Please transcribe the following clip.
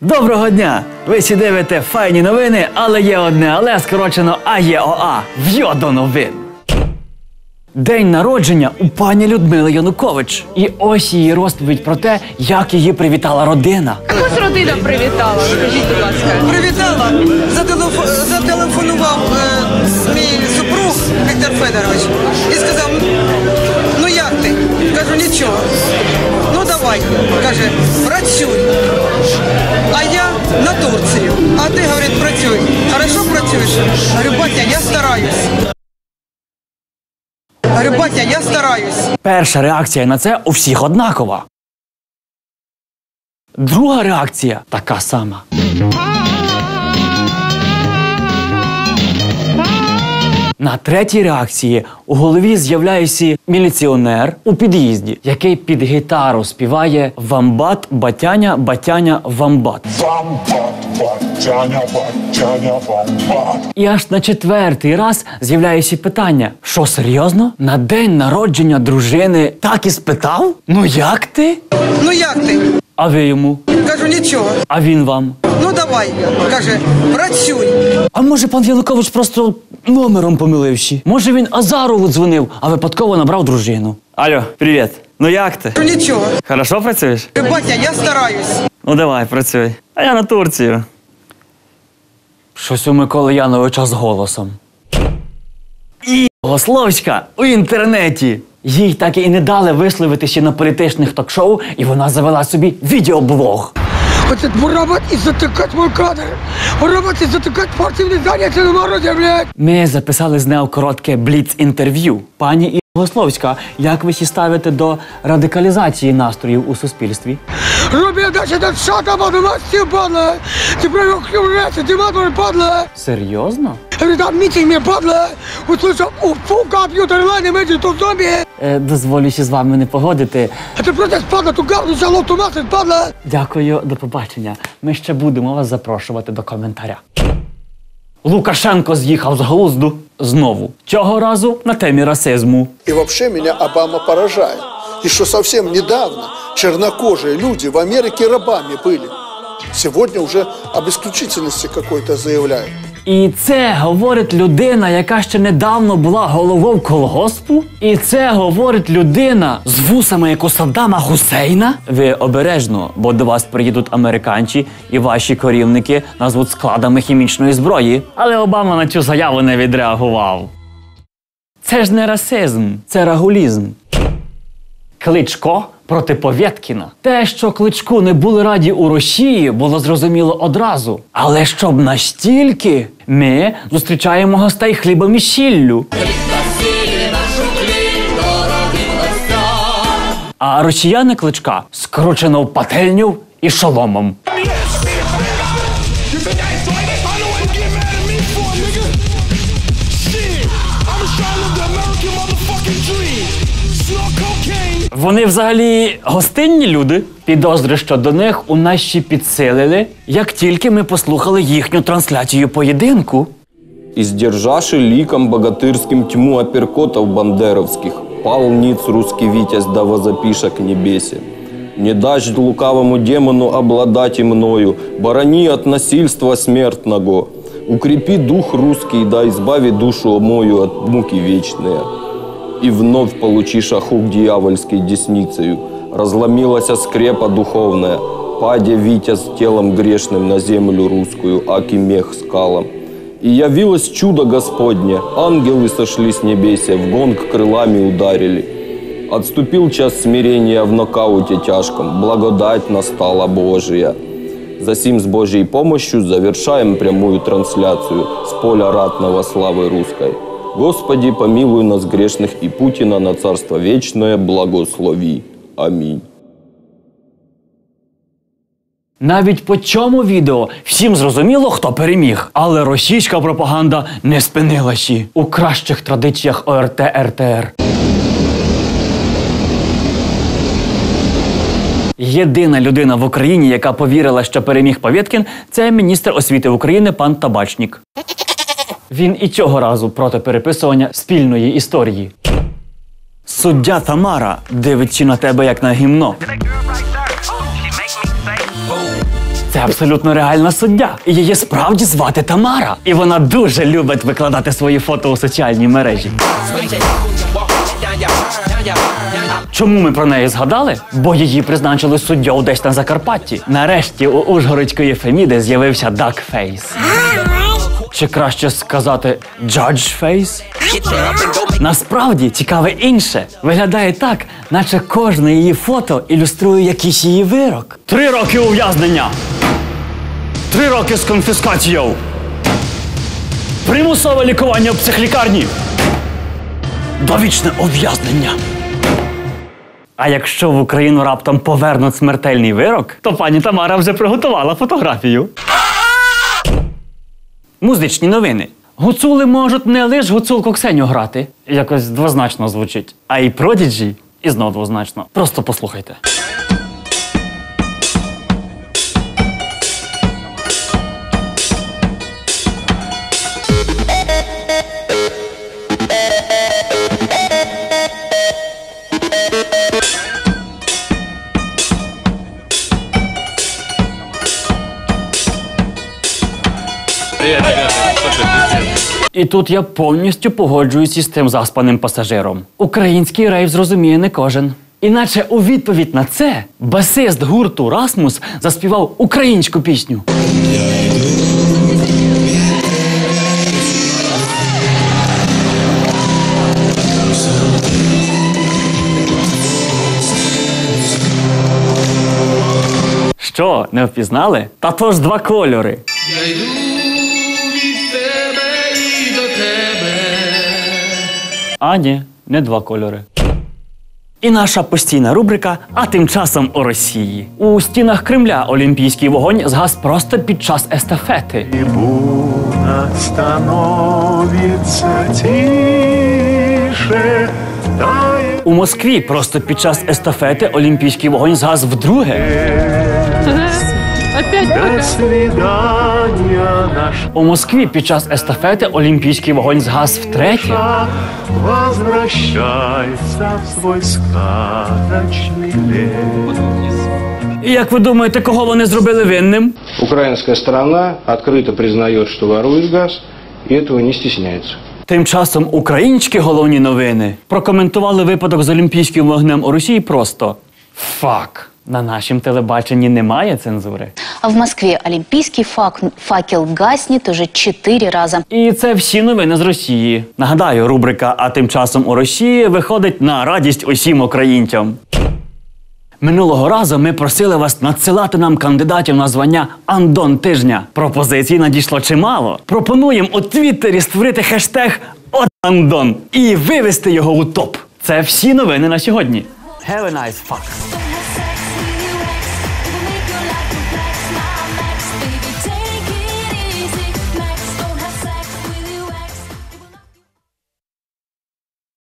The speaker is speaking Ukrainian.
Доброго дня! Ви всі дивите файні новини, але є одне, але скорочено АЄОА. В'йо до новин. День народження у пані Людмили Янукович. І ось її розповідь про те, як її привітала родина. Вас родина привітала? Скажіть, будь ласка. Привітала, зателефо- зателефонував е, мій супруг Віктор Федорович і сказав: ну як ти? Кажу, нічого. Давай, каже, працюй. А я на Турцію. А ти, говорить, працюй. Хорошо працюєш? Говорю, батя, я стараюсь. Говорю, батя, я стараюсь. Перша реакція на це у всіх однакова. Друга реакція така сама. На третій реакції у голові з'являється міліціонер у під'їзді, який під гітару співає Вамбат, батяня, батяня, вамбат. Вамбат, батяня, батяня, вамбат. І аж на четвертий раз з'являється питання: що серйозно? На день народження дружини так і спитав? Ну як ти? Ну як ти? А ви йому? Кажу, нічого. А він вам? Ну давай, каже, працюй. А може пан Янукович просто номером помиливши? Може він Азарову дзвонив, а випадково набрав дружину. Алло, привіт. Ну як ти? Кажу, нічого. Хорошо працюєш? Батя, я стараюсь. Ну давай, працюй. А я на Турцію. Щось у Миколи Яновича з голосом. І Гословська у інтернеті. Їй так і не дали висловитися на політичних ток-шоу, і вона завела собі відеоблог. Хочет воровать и затыкать мой кадр. Воровать и затыкать спортивные занятия на морозе, блядь. Ми записали з нею коротке бліц-інтерв'ю. Пані Інна Гословська, як ви сі ставите до радикалізації настроїв у суспільстві? Руби, дальше этот шата, поднимать все, падла. Ты провел к нему рясы, ты матом, падла. Серйозно? Говорит, митинг мне, падла. Услышал, уфу, компьютер, лайны, мэджи, тут зомби. Е, дозволюся з вами не погодити. Это протест, падла, тут говно, шалот, тумасы, падла. Дякую, до побачення. Ми ще будемо вас запрошувати до коментаря. Лукашенко з'їхав з глузду знову. Цього разу на темі расизму. И вообще меня Обама поражает. И что совсем недавно чернокожие люди в Америке рабами были. Сегодня уже об исключительности какой-то заявляют. І це говорить людина, яка ще недавно була головою колгоспу. І це говорить людина з вусами, як у Саддама Хусейна. Ви обережно, бо до вас приїдуть американці, і ваші корівники назвуть складами хімічної зброї. Але Обама на цю заяву не відреагував. Це ж не расизм, це рагулізм. Кличко проти Повєткіна. Те, що кличку не були раді у Росії, було зрозуміло одразу. Але щоб настільки, ми зустрічаємо гостей хлібом і сіллю. А росіяни кличка скручено в пательню і шоломом. Вони взагалі гостинні люди. Підозри щодо них у ще підсилили, як тільки ми послухали їхню трансляцію поєдинку. И сдержаши ликом богатырским тьму апперкотов бандеровских, пал ниц русский витязь да возопиша к небесе. Не дашь лукавому демону обладать и мною, борони от насильства смертного. Укрепи дух русский, да избави душу мою от муки вечные. И вновь получи шахук дьявольской десницею. Разломилась скрепа духовная, падя витязь телом грешным на землю русскую, аки мех скалом. И явилось чудо Господне, ангелы сошли с небеся, в гонг крылами ударили. Отступил час смирения в нокауте тяжком, благодать настала Божия. Засим с Божьей помощью завершаем прямую трансляцию с поля ратного славы русской. Господи, помилуй нас грешных и Путина на царство вечное благослови. Аминь. Навіть по цьому відео всім зрозуміло, хто переміг. Але російська пропаганда не спинилася у кращих традиціях ОРТ РТР. Єдина людина в Україні, яка повірила, що переміг Повєткін, це міністр освіти України пан Табачнік. Він і цього разу проти переписування спільної історії. Суддя Тамара дивиться на тебе як на гімно. Це абсолютно реальна суддя. І її справді звати Тамара. І вона дуже любить викладати свої фото у соціальні мережі. Чому ми про неї згадали? Бо її призначили суддєю десь на Закарпатті. Нарешті у Ужгородської Феміди з'явився Дакфейс. Чи краще сказати Джаджфейс? Насправді цікаве інше. Виглядає так, наче кожне її фото ілюструє якийсь її вирок. Три роки ув'язнення. Три роки з конфіскацією. Примусове лікування в психлікарні. Довічне ув'язнення. А якщо в Україну раптом повернуть смертельний вирок, то пані Тамара вже приготувала фотографію. Музичні новини. Гуцули можуть не лише гуцулку Ксеню грати, якось двозначно звучить, а й продіджі, і знов двозначно. Просто послухайте. І тут я повністю погоджуюсь із тим заспаним пасажиром. Український рейв зрозуміє не кожен. Іначе у відповідь на це басист гурту Расмус заспівав українську пісню. Що, не впізнали? Та то ж два кольори. А ні, не два кольори. І наша постійна рубрика А тим часом у Росії. У стінах Кремля олімпійський вогонь згас просто під час естафети. Трибуна становится тише, У Москві просто під час естафети олімпійський вогонь згас вдруге Опять до свидания наш У Москві під час естафети олімпійський вогонь згас втретє. шаг возвращается в свой сказочный лес. І як ви думаєте, кого вони зробили винним? Украинская сторона открыто признает, что ворует газ, и этого не стесняется. Тим часом українські головні новини прокоментували випадок з олімпійським вогнем у Росії просто фак. На нашім телебаченні немає цензури. А в Москве олимпийский фак- факел гаснет уже четыре раза. І це всі новини з Росії. Нагадаю, рубрика А тим часом у Росії виходить на радість усім українцям. Минулого разу ми просили вас надсилати нам кандидатів на звання Андон тижня. Пропозицій надійшло чимало. Пропонуємо у Твіттері створити хештег «От Андон і вивести його у топ. Це всі новини на сьогодні. Have a nice fuck.